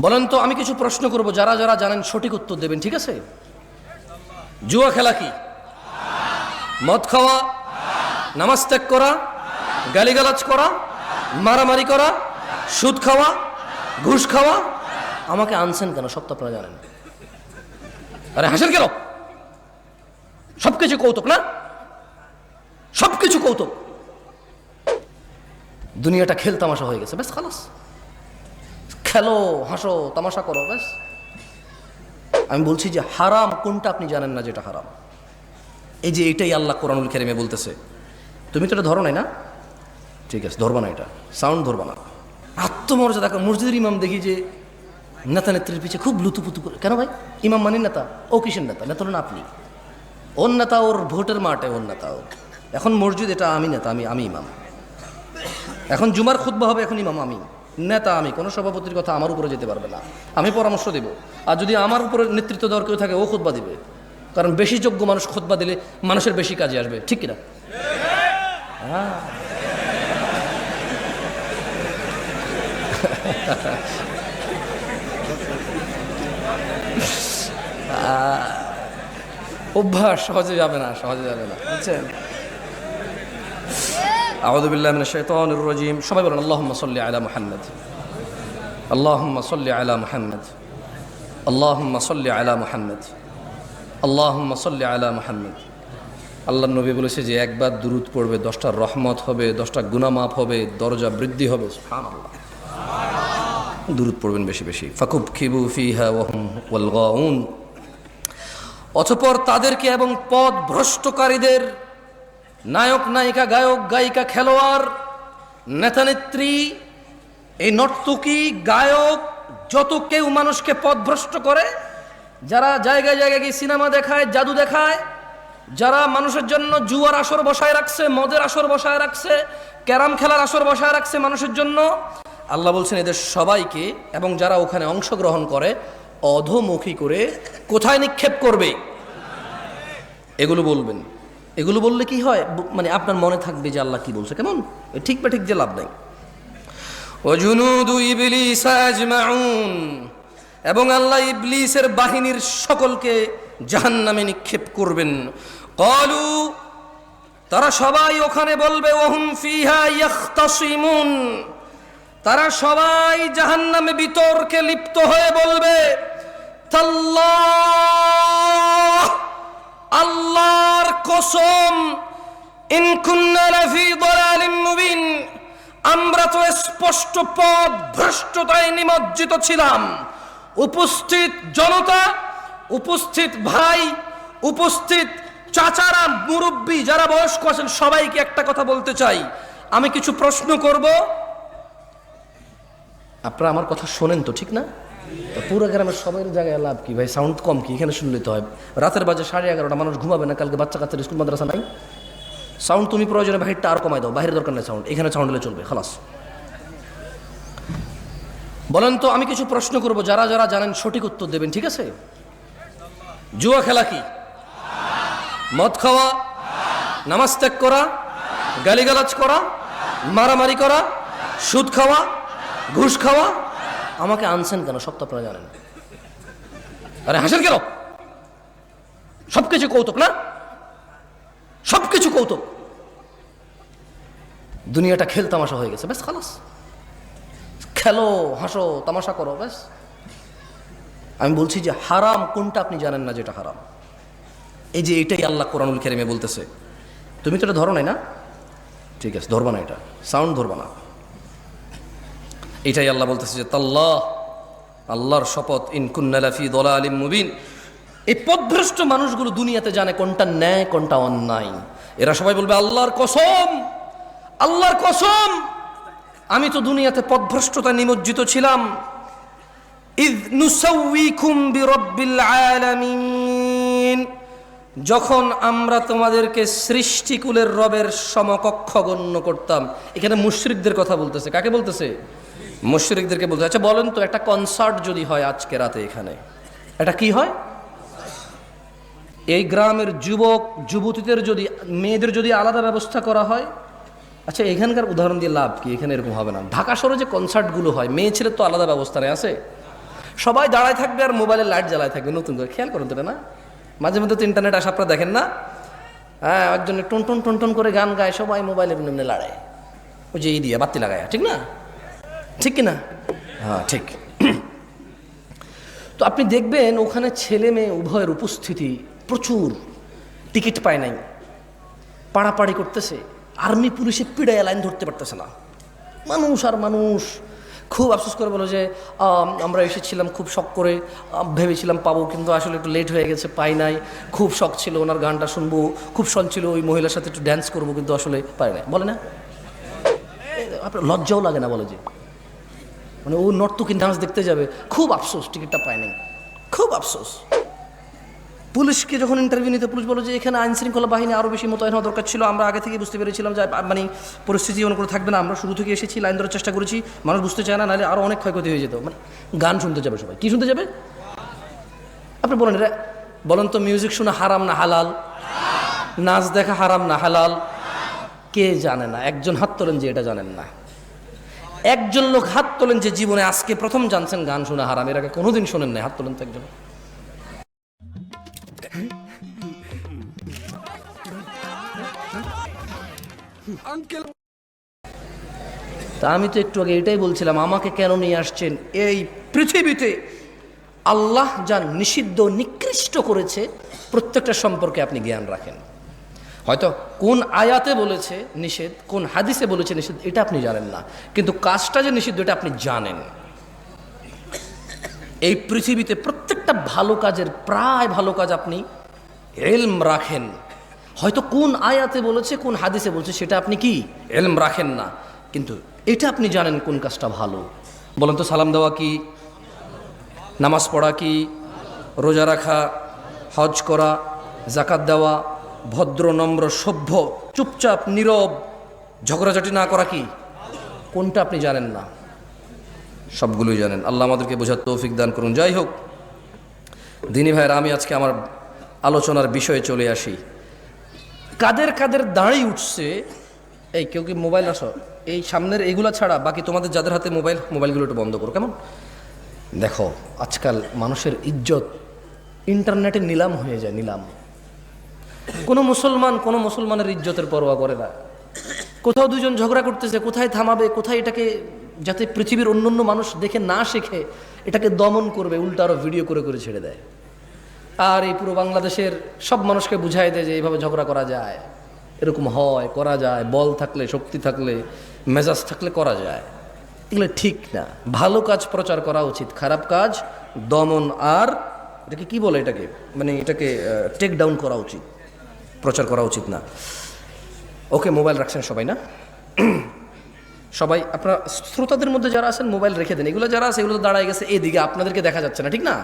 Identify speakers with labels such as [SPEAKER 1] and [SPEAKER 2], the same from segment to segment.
[SPEAKER 1] বলেন তো, আমি কিছু প্রশ্ন করব, যারা যারা জানেন সঠিক উত্তর দেবেন, ঠিক আছে? জুয়া খেলা কি? মদ খাওয়া? নামাজ ত্যাগ করা? গালিগালাজ করা? মারামারি করা? সুদ খাওয়া? ঘুষ খাওয়া? আমাকে আনছেন কেন? সব তো আপনারা জানেন। আরে, হাসেন কেন? সবকিছু কৌতুক, না? সবকিছু কৌতুক। দুনিয়াটা খেল তামাশা হয়ে গেছে, ব্যাস, খালাস। খেলো, হাসো, তামাশা করো, ব্যাস। আমি বলছি যে হারাম কোনটা আপনি জানেন না যেটা হারাম? এই যে এটাই আল্লাহ কোরআনুল কেরিমে বলতেছে। তুমি তো এটা ধরো নাই না? ঠিক আছে, ধরবা না এটা। সাউন্ড ধরবা না। আত্মমর্যাদা মসজিদের ইমাম দেখি যে নেতা নেত্রীর পিছিয়ে খুব লুতুপুতু করে কেন ভাই? ইমাম মানি নেতা? ও কিসের নেতা? নেতা না আপনি। ওর নেতা ওর ভোটের মাঠে ওর নেতা ওর এখন মসজিদ এটা আমি নেতা, আমি আমি ইমাম। এখন জুমার খুতবা হবে, এখন ইমাম, আমি। নেতা আমি, কোনো সভাপতির কথা আমার উপরে যেতে পারবে না। আমি পরামর্শ দেব। আর যদি আমার উপরে নেতৃত্ব দেওয়ার কেউ থাকে, ও খুতবা দিবে। কারণ বেশি যোগ্য মানুষ খুতবা দিলে মানুষের বেশি কাজে আসবে। ঠিক কিনা? হ্যাঁ। অভ্যাস সহজে যাবে না, সহজে যাবে না। বুঝছেন? আউযু বিল্লাহি মিনাশ শাইতানির সবাই বলেন, আল্লাহুম্মা সাল্লি আলা মুহাম্মদ। আল্লাহুম্মা সাল্লি আলা মুহাম্মদ। আল্লাহুম্মা সাল্লি আলা মুহাম্মদ। আল্লাহুম্মা সাল্লি আলা মুহাম্মদ। আল্লাহ নবী বলেছে যে, একবার দুরুদ পড়বে, দশটা রহমত হবে, দশটা গুনামাপ হবে, দরজা বৃদ্ধি হবে। দুরুদ পড়বেন বেশি বেশি। ফাকুব খিবু ফিহা ওয়াহুম ওয়াল অতঃপর তাদেরকে এবং পথ ভ্রষ্টকারীদের নায়ক, নায়িকা, গায়ক, গায়িকা, খেলোয়াড়, নেতানেত্রী, এই নর্তকী, গায়ক, যত কেউ মানুষকে পথভ্রষ্ট করে, যারা জায়গায় জায়গায় গিয়ে সিনেমা দেখায়, জাদু দেখায়, যারা মানুষের জন্য জুয়ার আসর বসায় রাখছে, মদের আসর বসায় রাখছে, ক্যারাম খেলার আসর বসায় রাখছে মানুষের জন্য, আল্লাহ বলছেন এদের সবাইকে এবং যারা ওখানে অংশগ্রহণ করে, অধমুখী করে কোথায় নিক্ষেপ করবে? এগুলো বলবেন। এগুলো বললে কি হয়? মানে আপনার মনে থাকবে যে আল্লাহ কি বলছে। কেমন? ঠিক বা ঠিক যে লাভ নাই। এবং আল্লাহ ইবলিসের বাহিনীর সকলকে জাহান্নামে নিক্ষেপ করবেন। কলু তারা সবাই ওখানে বলবে, ওহুম ফিহা তারা সবাই জাহান্নামে বিতর্কে লিপ্ত হয়ে বলবে, তাল্লাহ আল্লাহর কসম মুবিন আমরা তো স্পষ্ট পথ ভ্রষ্টতায় নিমজ্জিত ছিলাম। উপস্থিত জনতা, উপস্থিত ভাই, উপস্থিত চাচারা, মুরব্বী যারা বয়স্ক আছেন, সবাইকে একটা কথা বলতে চাই। আমি কিছু প্রশ্ন করব। আপনারা আমার কথা শোনেন তো, ঠিক না? পুরো গ্রামের সবাই জায়গায় লাভ কি ভাই? সাউন্ড কম কি? এখানে শুনলে তো হয়। রাতের বাজে সাড়ে এগারোটা, মানুষ ঘুমাবে না, কালকে বাচ্চা কাচ্চার স্কুল, মাদ্রাসা নাই। সাউন্ড তুমি প্রয়োজনে বাহিরটা আর কমাই দাও বাইরের দরকার নেই সাউন্ড এখানে সাউন্ড হলে চলবে, খালাস। বলেন তো, আমি কিছু প্রশ্ন করব, যারা যারা জানেন সঠিক উত্তর দেবেন, ঠিক আছে? জুয়া খেলা কি? মদ খাওয়া? নামাজ ত্যাগ করা? গালিগালাজ করা? মারামারি করা? সুদ খাওয়া? ঘুষ খাওয়া? আমাকে আনছেন কেন? সব তো আপনারা জানেন। আরে, হাসেন কেন? সবকিছু কৌতুক, না? সবকিছু কৌতুক। দুনিয়াটা খেল তামাশা হয়ে গেছে, ব্যাস, খালাস। খেলো, হাসো, তামাশা করো, ব্যাস। আমি বলছি যে হারাম কোনটা আপনি জানেন না যেটা হারাম? এই যে এটাই আল্লাহ কোরআনুল কেরিমে বলতেছে। তুমি তো এটা ধরো নাই না? ঠিক আছে, ধরবা না এটা। সাউন্ড ধরবা না। এটাই আল্লাহ বলতেছে যে তাল্লাহ, আল্লাহর শপথ ইনকুন্নালাফি দলা আলিম মুবিন। এই পদভ্রষ্ট মানুষগুলো দুনিয়াতে জানে কোনটা ন্যায়, কোনটা অন্যায়। এরা সবাই বলবে, আল্লাহর কসম আল্লাহর কসম। আমি তো দুনিয়াতে পদভ্রষ্টতা নিমজ্জিত ছিলাম। যখন আমরা তোমাদেরকে সৃষ্টিকুলের রবের সমকক্ষ গণ্য করতাম, এখানে মুশরিকদের কথা বলতেছে। কাকে বলতেছে? মুশরিকদেরকে বলতে আচ্ছা বলেন তো, একটা কনসার্ট যদি হয় আজকে রাতে এখানে, এটা কি হয়? এই গ্রামের যুবক, যুবতীদের যদি, মেয়েদের যদি আলাদা ব্যবস্থা করা হয় আচ্ছা এখানকার উদাহরণ দিয়ে লাভ কি? এখানে এরকম হবে না। ঢাকা শহরে যে কনসার্টগুলো হয়, মেয়ে ছেলের তো আলাদা ব্যবস্থা নেই, আছে? সবাই দাঁড়ায় থাকবে আর মোবাইলে লাইট জ্বালায় থাকবে, নতুন করে। খেয়াল করুন তো না? মাঝে মধ্যে তো ইন্টারনেট আসা, আপনারা দেখেন না? হ্যাঁ একজন টন টন করে গান গায়, সবাই মোবাইলের এমনি লাড়ায় ওই যে এই দিয়ে বাতি লাগায়, ঠিক না? ঠিক কি না? হ্যাঁ ঠিক। তো আপনি দেখবেন ওখানে ছেলে মেয়ে উভয়ের উপস্থিতি প্রচুর। টিকিট পায় নাই। পাড়াপাড়ি করতেছে। আর্মি পুলিশে পিড়ায় লাইন ধরতে পারতেছে না। মানুষ আর মানুষ। খুব আফসোস করে বলো যে আমরা এসেছিলাম খুব শখ করে। ভেবেছিলাম পাবো কিন্তু আসলে একটু লেট হয়ে গেছে পাই নাই। খুব শখ ছিল ওনার গানটা শুনব। খুব শখ ছিল ওই মহিলার সাথে একটু ড্যান্স করব কিন্তু আসলে পাই না বলে না? আপনার লজ্জাও লাগে না বলে যে? মানে ও নর্তকী ডান্স দেখতে যাবে। খুব আফসোস, টিকিটটা পায়নি। খুব আফসোস। পুলিশকে যখন ইন্টারভিউ নিতে, পুলিশ বলো যে এখানে আইন শৃঙ্খলা বাহিনী আরও বেশি মোতায়েন হওয়া দরকার ছিল, আমরা আগে থেকে বুঝতে পেরেছিলাম যে মানে পরিস্থিতি অনেক করে থাকবে না। আমরা শুরু থেকে এসেছি, লাইন ধরার চেষ্টা করেছি, মানুষ বুঝতে চায় না, নাহলে আরও অনেক ক্ষয়ক্ষতি হয়ে যেত। মানে গান শুনতে যাবে সবাই। কী শুনতে যাবে? আপনি বলেন এটা বলেন তো মিউজিক শোনা হারাম না হালাল? নাচ দেখা হারাম না হালাল? কে জানে না? একজন হাত তোলেন যে, এটা জানেন না। একজন লোক হাত তোলেন যে জীবনে আজকে প্রথম জানছেন গান শোনা হারাম। এর আগে কোনোদিন শোনেন নাই হাত তোলেন তো একজন। তা আমি তো একটু আগে এটাই বলছিলাম আমাকে কেন নিয়ে আসছেন? এই পৃথিবীতে আল্লাহ যা নিষিদ্ধ নিকৃষ্ট করেছে প্রত্যেকটা সম্পর্কে আপনি জ্ঞান রাখেন। হয়তো কোন আয়াতে বলেছে নিষেধ, কোন হাদিসে বলেছে নিষেধ, এটা আপনি জানেন না। কিন্তু কাজটা যে নিষিদ্ধ, এটা আপনি জানেন। এই পৃথিবীতে প্রত্যেকটা ভালো কাজের, প্রায় ভালো কাজ আপনি এলম রাখেন। হয়তো কোন আয়াতে বলেছে, কোন হাদিসে বলছে, সেটা আপনি কি? এলম রাখেন না। কিন্তু এটা আপনি জানেন কোন কাজটা ভালো। বলেন তো, সালাম দেওয়া কি? নামাজ পড়া কি? রোজা রাখা? হজ করা? জাকাত দেওয়া? ভদ্র, নম্র, সভ্য, চুপচাপ, নীরব, ঝগড়াঝাটি না করা কি? কোনটা আপনি জানেন না? সবগুলোই জানেন। আল্লাহ আমাদেরকে বোঝার তৌফিক দান করুন। যাই হোক, দিনী ভাইয়ের, আমি আজকে আমার আলোচনার বিষয়ে চলে আসি। কাদের কাদের দাঁড়িয়ে উঠছে? এই, কেউ কি মোবাইল আসো? এই সামনের এগুলা ছাড়া বাকি তোমাদের যাদের হাতে মোবাইল, মোবাইলগুলো একটু বন্ধ করো, কেমন? দেখো, আজকাল মানুষের ইজ্জত ইন্টারনেটে নিলাম হয়ে যায়, নিলাম। কোনো মুসলমান কোনো মুসলমানের ইজ্জতের পরোয়া করে না। কোথাও দুজন ঝগড়া করতেছে, কোথায় থামাবে, কোথায় এটাকে যাতে পৃথিবীর অন্য অন্য মানুষ দেখে না শেখে, এটাকে দমন করবে, উল্টা আরও ভিডিও করে করে ছেড়ে দেয়। আর এই পুরো বাংলাদেশের সব মানুষকে বুঝাই দেয় যে এইভাবে ঝগড়া করা যায়। এরকম হয়, করা যায়, বল থাকলে, শক্তি থাকলে, মেজাজ থাকলে করা যায়। এগুলো ঠিক না। ভালো কাজ প্রচার করা উচিত, খারাপ কাজ দমন আর, এটাকে কি বলে এটাকে? মানে এটাকে টেক ডাউন করা উচিত। প্রচার করা উচিত না। ওকে, মোবাইল রাখছেন সবাই, না? সবাই, আপনার শ্রোতাদের মধ্যে যারা আছেন, মোবাইল রেখে দেন। এগুলো যারা আছে, এগুলো তো দাঁড়ায় গেছে, এদিকে আপনাদেরকে দেখা যাচ্ছে না, ঠিক না?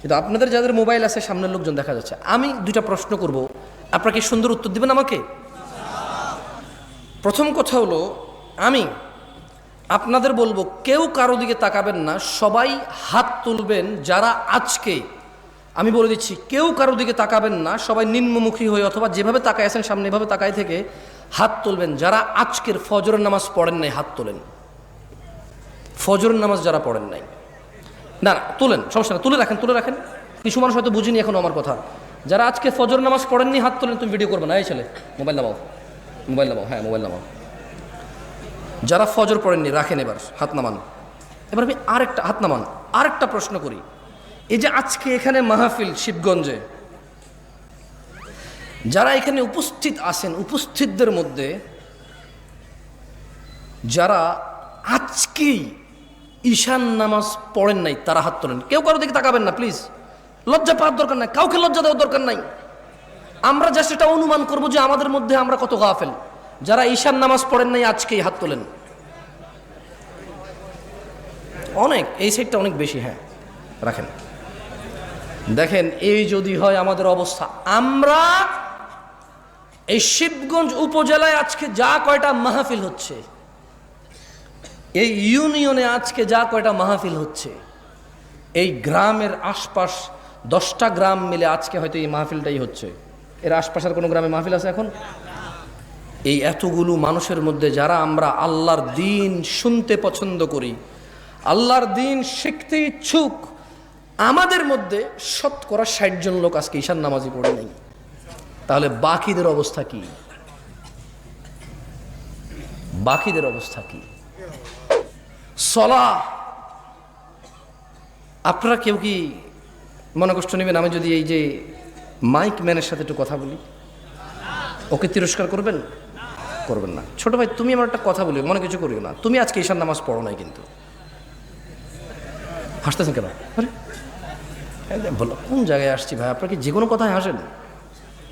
[SPEAKER 1] কিন্তু আপনাদের যাদের মোবাইল আছে, সামনের লোকজন দেখা যাচ্ছে। আমি দুইটা প্রশ্ন করব। আপনারা কি সুন্দর উত্তর দিবেন আমাকে? প্রথম কথা হলো, আমি আপনাদের বলব, কেউ কারও দিকে তাকাবেন না, সবাই হাত তুলবেন যারা আজকে আমি বলে দিচ্ছি, কেউ কারও দিকে তাকাবেন না, সবাই নিম্নমুখী হয়ে অথবা যেভাবে তাকায় আছেন সামনে, এভাবে তাকায় থেকে হাত তুলবেন। যারা আজকের ফজরের নামাজ পড়েন নাই, হাত তোলেন। ফজরের নামাজ যারা পড়েন নাই। না না, তুলেন, সমস্যা না, তুলে রাখেন তুলে রাখেন। কিছু মানুষ হয়তো বুঝিনি এখন আমার কথা। যারা আজকে ফজর নামাজ পড়েননি হাত তোলেন, তুমি ভিডিও করবে না, এই ছেলে, মোবাইল নামাও মোবাইল নামাও হ্যাঁ মোবাইল নামাও। যারা ফজর পড়েননি রাখেন এবার, হাত নামান। এবার আমি আরেকটা, হাত নামান, আরেকটা প্রশ্ন করি। এই যে আজকে এখানে মাহফিল শিবগঞ্জে, যারা এখানে উপস্থিত আছেন, উপস্থিতদের মধ্যে যারা আজকেই ঈশান নামাজ পড়েন নাই, তারা হাত তোলেন। কেউ কারও দিকে তাকাবেন না প্লিজ লজ্জা পাওয়ার দরকার নাই, কাউকে লজ্জা দেওয়ার দরকার নাই। আমরা যা সেটা অনুমান করব যে আমাদের মধ্যে আমরা কত গাফেল। যারা ঈশান নামাজ পড়েন নাই, আজকেই হাত তোলেন। অনেক, এই সাইডটা অনেক বেশি হ্যাঁ রাখেন। দেখেন, এই যদি হয় আমাদের অবস্থা। আমরা এই শিবগঞ্জ উপজেলায় আজকে যা কয়টা মাহফিল হচ্ছে, এই ইউনিয়নে আজকে যা কয়টা মাহফিল হচ্ছে, এই গ্রামের আশপাশ দশটা গ্রাম মিলে আজকে হয়তো এই মাহফিলটাই হচ্ছে। এর আশপাশের কোনো গ্রামে মাহফিল আছে এখন? এই এতগুলো মানুষের মধ্যে যারা আমরা আল্লাহর দিন শুনতে পছন্দ করি, আল্লাহর দিন শিখতে ইচ্ছুক আমাদের মধ্যে শতকরা ষাট জন লোক আজকে ঈশান নামাজি পড়ে নেই। তাহলে বাকিদের অবস্থা কি? বাকিদের অবস্থা কি? সলা আপনারা কেউ কি মনে কষ্ট নেবেন? আমি যদি এই যে মাইক ম্যানের সাথে একটু কথা বলি। ওকে তিরস্কার করবেন? করবেন না। ছোট ভাই, তুমি আমার একটা কথা বলি মনে কিছু করিও না। তুমি আজকে ঈশান নামাজ পড়ো নাই কিন্তু। হাসতেছেন কেন? আরে এই যে বলো, কোন জায়গায় আসছি ভাই? আপনাকে যে কোনো কথায় হাসেন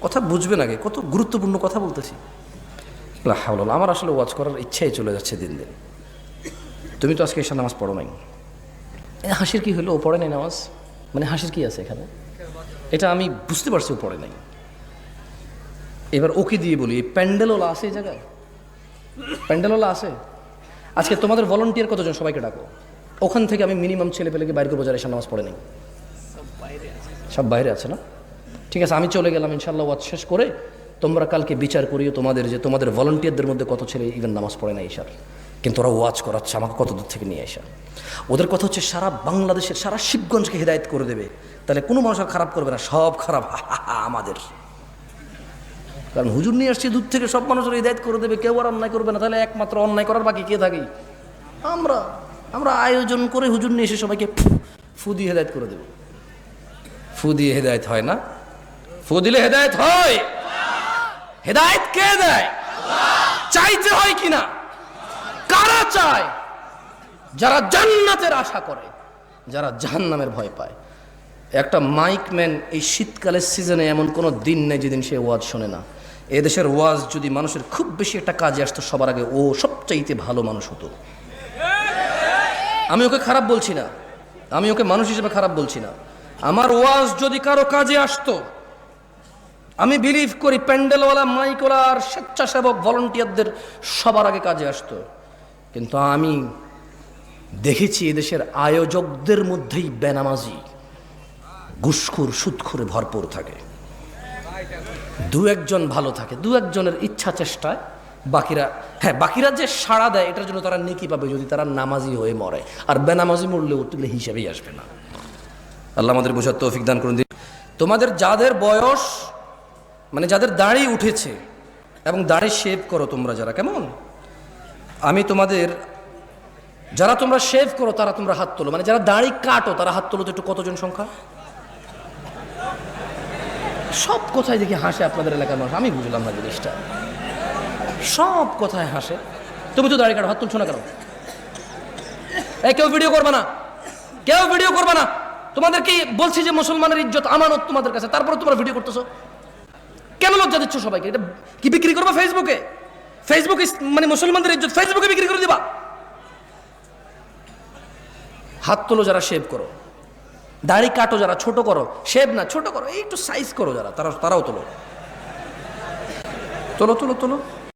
[SPEAKER 1] কথা বুঝবেন আগে, কত গুরুত্বপূর্ণ কথা বলতেছি। লা হাওলা ওয়ালা। আমার আসলে ওয়াচ করার ইচ্ছাই চলে যাচ্ছে দিন দিন। তুমি তো আজকে ঈশান নামাজ পড়ো নাই। হাসির কি হলো? ও পড়ে নাই নামাজ? মানে হাসির কি আছে এখানে? এটা আমি বুঝতে পারছি ও পড়ে নাই। এবার ওকে দিয়ে বলি প্যান্ডেলওয়ালা আছে এই জায়গায়? প্যান্ডেলওয়ালা আছে? আজকে তোমাদের ভলেন্টিয়ার কতজন সবাইকে ডাকো। ওখান থেকে আমি মিনিমাম ছেলে পেলেকে বাইরে করব যারা ঈশান নামাজ পড়ে নেই। সব বাইরে আছে না? ঠিক আছে, আমি চলে গেলাম ইনশাল্লাহ ওয়াজ শেষ করে তোমরা কালকে বিচার করিও তোমাদের যে তোমাদের ভলেন্টিয়ারদের মধ্যে কত ছেলে ইভেন নামাজ পড়ে না ঈশার। কিন্তু ওরা ওয়াজ করাচ্ছে, আমাকে কত দূর থেকে নিয়ে আসা ওদের কথা হচ্ছে সারা বাংলাদেশের, সারা শিবগঞ্জকে হেদায়ত করে দেবে। তাহলে কোনো মানুষ আর খারাপ করবে না, সব খারাপ। আমাদের। কারণ হুজুর নিয়ে আসছে, দূর থেকে সব মানুষের হৃদায়ত করে দেবে, কেউ আর অন্যায় করবে না। তাহলে একমাত্র অন্যায় করার বাকি কে থাকি? আমরা আমরা আয়োজন করে হুজুর নিয়ে এসে সবাইকে ফু- ফু দিয়ে হেদায়ত করে দেবো। ফু দিয়ে হেদায়ত হয় না? ফু দিলে হেদায়ত হয়। হেদায়ত কে দেয়? চাইতে হয় কিনা? কারা চায়? যারা জান্নাতের আশা করে, যারা জাহান্নামের ভয় পায়। একটা মাইক ম্যান এই শীতকালের সিজনে এমন কোনো দিন নেই যেদিন সে ওয়াজ শোনে না। এদেশের ওয়াজ যদি মানুষের খুব বেশি একটা কাজে আসতো, সবার আগে ও সবচাইতে ভালো মানুষ হতো। আমি ওকে খারাপ বলছি না। আমি ওকে মানুষ হিসেবে খারাপ বলছি না। আমার ওয়াজ যদি কারও কাজে আসতো, আমি বিলিভ করি প্যান্ডেলওয়ালা, মাইকওয়ালা আর স্বেচ্ছাসেবক ভলেন্টিয়ারদের সবার আগে কাজে আসতো। কিন্তু আমি দেখেছি এদেশের আয়োজকদের মধ্যেই বেনামাজি, ঘুষখুর, সুদখুরে ভরপুর থাকে। দু একজন ভালো থাকে, দু একজনের ইচ্ছা চেষ্টায় বাকিরা হ্যাঁ বাকিরা যে সাড়া দেয়, এটার জন্য তারা নেকি পাবে যদি তারা নামাজি হয়ে মরে। আর বেনামাজি মরলে উঠলে হিসেবেই আসবে না। আল্লাহ আমাদের বোঝার তৌফিক দান করুন। দিন তোমাদের যাদের বয়স মানে যাদের দাড়ি উঠেছে এবং দাড়ি শেভ করো তোমরা যারা, কেমন? আমি তোমাদের, যারা তোমরা শেভ করো তারা তোমরা হাত তোলো। মানে যারা দাড়ি কাটো তারা হাত তোলো তো একটু কতজন সংখ্যা? সব কথায় দেখি হাসে আপনাদের এলাকার মানুষ। আমি বুঝলাম না জিনিসটা। সব কথায় হাসে। তুমি তো দাড়ি কাটো, হাত তুলছো না কেন? এই কেউ ভিডিও করবে না। কেউ ভিডিও করবে না। তোমাদের কি বলছি যে মুসলমানের ইজ্জত, আমানত তোমাদের কাছে, তারপরে তোমরা ভিডিও করতেছো। কেন লজ্জা দিচ্ছ সবাইকে? এটা কি বিক্রি করবা ফেসবুকে ফেসবুকে মানে মুসলমানদের ইজ্জত ফেসবুকে বিক্রি করে দিবা? হাত তোলো যারা শেভ করো। দাড়ি কাটো যারা, ছোট করো। শেভ না, ছোট করো, একটু সাইজ করো যারা, তারা তারাও তোলো। তোলো তোলো তোলো।